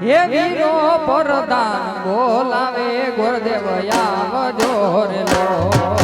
હે વીરો પરદાન બોલાવે ગુરુદેવ આવજો રે લોલા.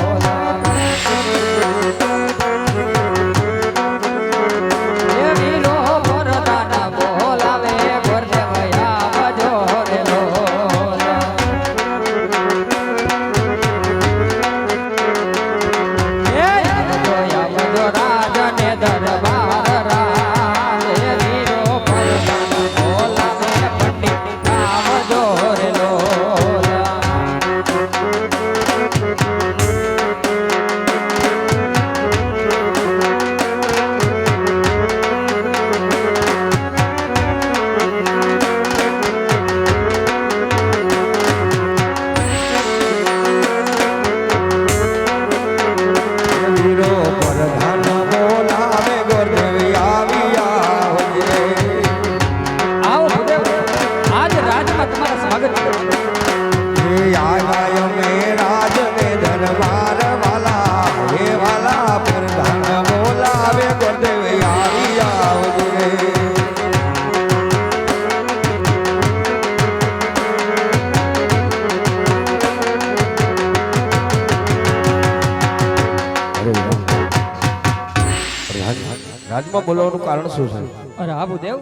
રાજમાં બોલવાનું કારણ શું છે? અરે આ ભૂદેવ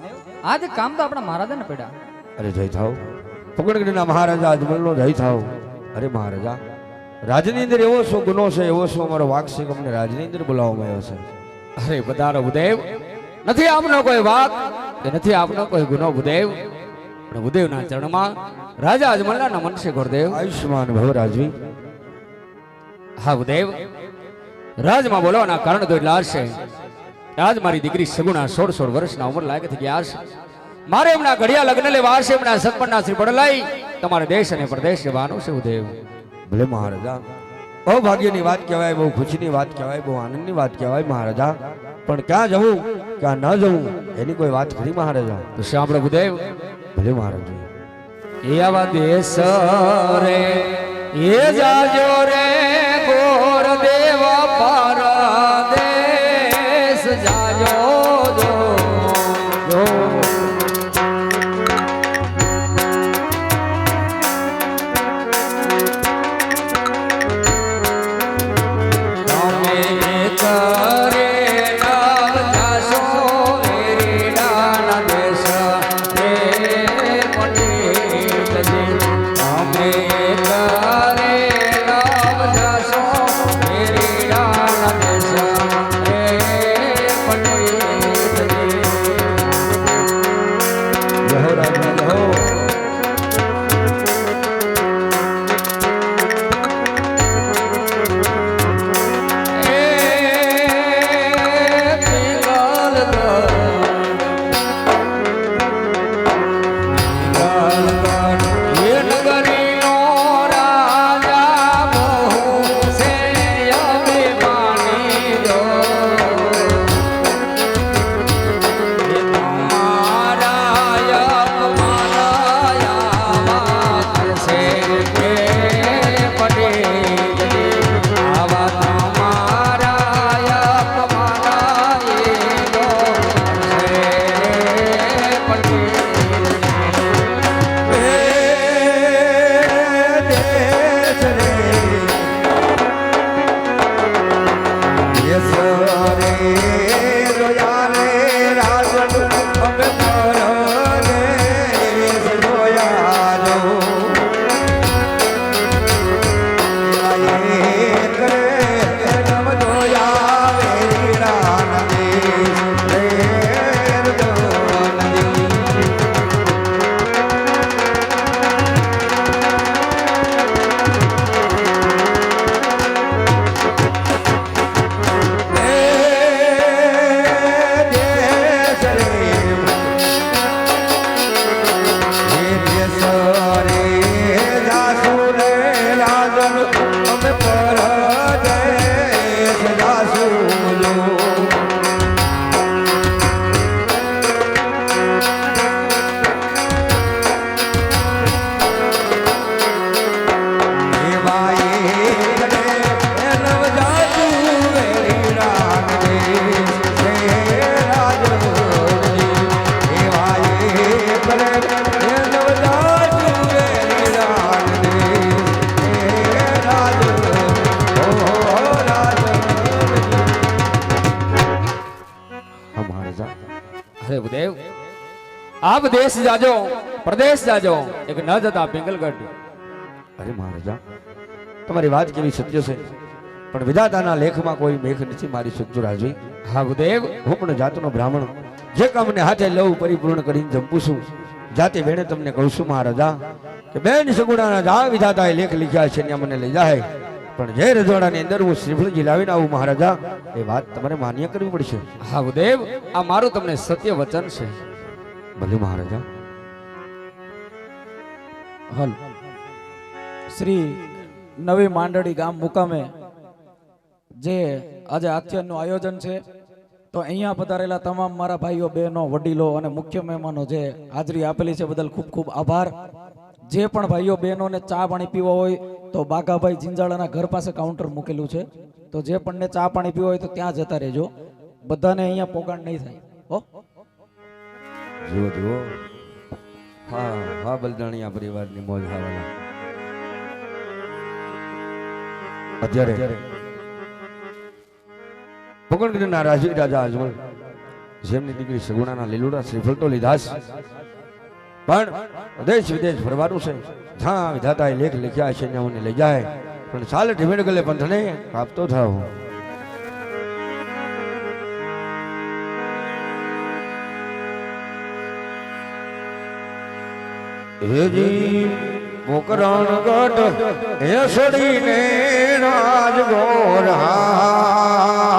આજ કામ તો આપણા મહારાજાને પડ્યા. અરે જય થાવ. પકડગઢના મહારાજા અજમલનો જય થાવ. અરે મહારાજા રાજની અંદર એવો શું ગુનો છે એવો શું અમારો વાક છે અમને રાજની અંદર બોલાવવામાં આવ્યો છે? અરે બધારો ભૂદેવ નથી આપનો કોઈ વાક કે નથી આપનો કોઈ ગુનો ભૂદેવ? પણ ભૂદેવના ચરણમાં રાજા અજમલના નમન છે ગુરુદેવ. આયુષ્માન ભવ રાજવી. હા ભૂદેવ. રાજમાં બોલવાના કારણ તો એટલા હશે કે આજ મારી દીકરી સગુણા સોળ સોળ વર્ષના ઉંમર લાગે થઈ ગયા છે. મારે એમના ઘડિયા લગ્ન લેવા હશે એમના સત્પન્ના શ્રી પડલાઈ તમારે દેશ અને પ્રદેશ જવાનું છે ઉદેવ. ભલે મહારાજા. બહુ ભાગ્યની વાત કહેવાય બહુ ખુશીની વાત કહેવાય બહુ આનંદની વાત કહેવાય મહારાજા. પણ ક્યાં જવું ક્યાં ન જવું એની કોઈ વાત ખરી મહારાજા. તો સાંભળો ભૂદેવ ભલે મહારાજા. એ આવા દેશ રે એ જાજો રે ગોર દેવ Hare পর આપ દેશ જાજો, પ્રદેશ જાજો, એક ન જતા પિંગલગઢ. અરે મહારાજા, તમારી વાત કેવી સત્ય છે? પણ વિધાતાના લેખમાં કોઈ મેઘ નથી મારી શકતું રાજવી હા ગુદેવ હું પણ જાતનો બ્રાહ્મણ. જે કામને હાથે લઉં પરિપૂર્ણ કરીને જંપું છું. જાતે વેણે તમને કહું છું મહારાજા, કે બેન સગુણાના જા વિધાતાએ લેખ લખ્યા છે ત્યાં મને લઈ જાય પણ જે રજવાડાની અંદર હું શ્રીફળજી લાવીને આવું મહારાજા એ વાત તમારે માન્ય કરવી પડશે. હા ઉદેવ આ મારું તમને સત્ય વચન છે. ભલે મહારાજા. હલ. શ્રી નવી માંડળી ગામ મુકામે જે આજે આખ્યાનનું આયોજન છે તો અહીંયા પધારેલા તમામ મારા ભાઈઓ બહેનો વડીલો અને મુખ્ય મહેમાનો જે હાજરી આપેલી છે બદલ ખૂબ ખૂબ આભાર. જે પણ ભાઈઓ બહેનોને ચા પાણી પીવો હોય તો બાઘાભાઈ જિંજાળાના ઘર પાસે કાઉન્ટર મૂકેલું છે. તો જે પણને ચા પાણી પીવો હોય તો ત્યાં જતા રહેજો. બધાને અહીંયા પોગાણ નહીં થાય. જુઓ જુઓ. હા હા, બલદાણિયા પરિવારની મોજ ખાવાના અત્યારે. પકડગીરના રાજી, રાજા, અજમલ. જેમની દીકરી સગુણાના લીલુડા શ્રીફળ તો લીધા છે પણ દેશ વિદેશ ફરવાનું છે. જ્યાં વિધાતાએ લેખ લખ્યા છે ત્યાં મને લઈ જાય. પણ ચાલે ઢીમેડ ગલે પંથને કાપતો થાવ. હેજી પોકરણ ગઢ હે સડીને રાજ ગોર હા.